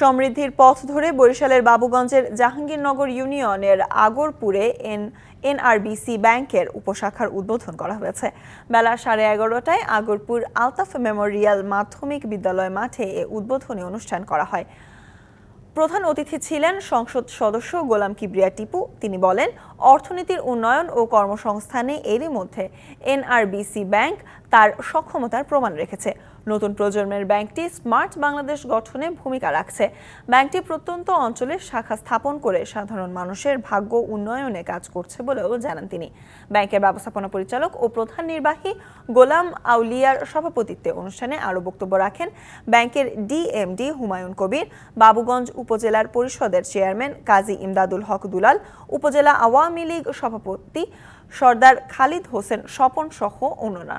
সমৃদ্ধির পথ ধরে বরিশালের বাবুগঞ্জের জাহাঙ্গীরনগর ইউনিয়নের আগরপুরে এন এনআরবিসি ব্যাংকের উপশাখার উদ্বোধন করা হয়েছে। বেলা সাড়ে এগারোটায় আগরপুর আলতাফ মেমোরিয়াল মাধ্যমিক বিদ্যালয় মাঠে এ উদ্বোধনী অনুষ্ঠান করা হয়। প্রধান অতিথি ছিলেন সংসদ সদস্য গোলাম কিবরিয়া টিপু। তিনি বলেন, অর্থনীতির উন্নয়ন ও কর্মসংস্থানে এরই মধ্যে এনআরবিসি ব্যাংক তার সক্ষমতার প্রমাণ রেখেছে। নতুন প্রজন্মের ব্যাংকটি স্মার্ট বাংলাদেশ গঠনে ভূমিকা রাখছে। ব্যাংকটি প্রত্যন্ত অঞ্চলে শাখা স্থাপন করে সাধারণ মানুষের ভাগ্য উন্নয়নে কাজ করছে বলেও জানান তিনি। ব্যাংকের ব্যবস্থাপনা পরিচালক ও প্রধান নির্বাহী গোলাম আউলিয়ার সভাপতিত্বে অনুষ্ঠানে আরও বক্তব্য রাখেন ব্যাংকের ডিএমডি হুমায়ুন কবির, বাবুগঞ্জ উপজেলার পরিষদের চেয়ারম্যান কাজী ইমদাদুল হক দুলাল, উপজেলা আওয়ামী লীগ সভাপতি সর্দার খালিদ হোসেন স্বপন সহ অন্যরা।